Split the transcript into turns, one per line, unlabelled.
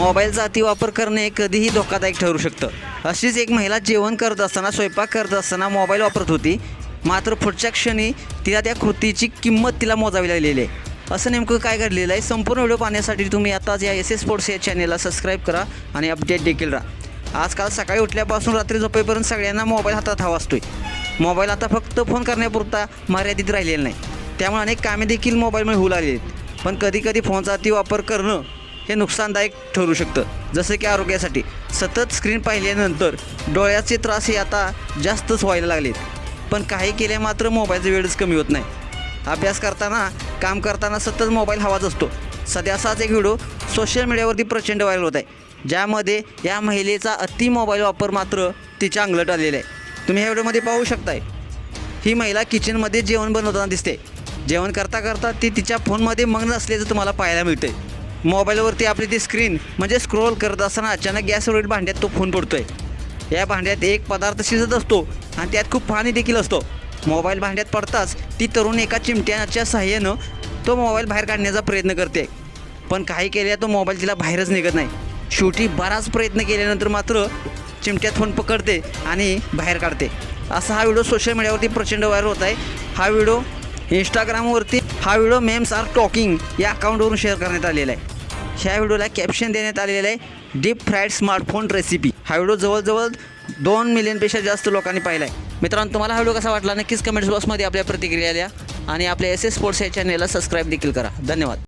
मोबाईलचा अतिवापर करणे कधीही धोकादायक ठरू शकतं. अशीच एक महिला जेवण करत असताना स्वयंपाक करत असताना मोबाईल वापरत होती. मात्र पुढच्या क्षणी तिला त्या कृतीची किंमत तिला मोजावी लागलेली आहे. असं नेमकं काय घडलेलं आहे? संपूर्ण व्हिडिओ पाहण्यासाठी तुम्ही आताच या एस एस स्पोर्ट्स या चॅनेलला सबस्क्राईब करा आणि अपडेट देखील राहा. आजकाल सकाळी उठल्यापासून रात्री झोपेपर्यंत सगळ्यांना मोबाईल हातात हवा असतोय. मोबाईल आता फक्त फोन करण्यापुरता मर्यादित राहिलेला नाही. त्यामुळे अनेक कामे देखील मोबाईलमुळे होऊ लागली आहेत. पण कधी कधी फोनचा अतिवापर करणं हे नुकसानदायक ठरू शकतं. जसं की आरोग्यासाठी. सतत स्क्रीन पाहिल्यानंतर डोळ्याचे त्रास हे आता जास्तच व्हायला लागलेत. पण काही केले मात्र मोबाईलचा वेळच कमी होत नाही. अभ्यास करताना काम करताना सतत मोबाईल हवाच असतो. सध्या असाच एक व्हिडिओ सोशल मीडियावरती प्रचंड व्हायरल होत आहे. ज्यामध्ये या महिलेचा अति मोबाईल वापर मात्र तिच्या अंगलट आलेला आहे. तुम्ही ह्या व्हिडिओमध्ये पाहू शकताय. ही महिला किचनमध्ये जेवण बनवताना दिसते. जेवण करता करता ती तिच्या फोनमध्ये मग्न असल्याचं तुम्हाला पाहायला मिळतंय. मोबाईलवरती आपली ती स्क्रीन म्हणजे स्क्रोल करत असताना अचानक गॅसवरील भांड्यात तो फोन पडतोय या भांड्यात एक पदार्थ शिजत असतो आणि त्यात खूप पाणी देखील असतो. मोबाईल भांड्यात पडताच ती तरुण एका चिमट्याच्या सहाय्यानं तो मोबाईल बाहेर काढण्याचा प्रयत्न करते. पण काही केल्या तो मोबाईल तिला बाहेरच निघत नाही. शेवटी बराच प्रयत्न केल्यानंतर मात्र चिमट्यात फोन पकडते आणि बाहेर काढते. असा हा व्हिडिओ सोशल मीडियावरती प्रचंड व्हायरल होत आहे. हा व्हिडिओ इंस्टाग्रामवरती हा व्हिडिओ मेम्स आर टॉकिंग या अकाउंटवरून शेअर करण्यात आलेला आहे. ह्या व्हिडिओला कॅप्शन देण्यात आलेलं आहे डीप फ्राईड स्मार्टफोन रेसिपी हा व्हिडिओ जवळजवळ दोन मिलियनपेक्षा जास्त लोकांनी पाहिला आहे. मित्रांनो तुम्हाला हा व्हिडिओ कसा वाटला? नक्कीच कमेंट्स बॉक्समध्ये आपल्या प्रतिक्रिया द्या आणि आपल्या एस एस स्पोर्ट्स या चॅनेलला सबस्क्राईब देखील करा. धन्यवाद.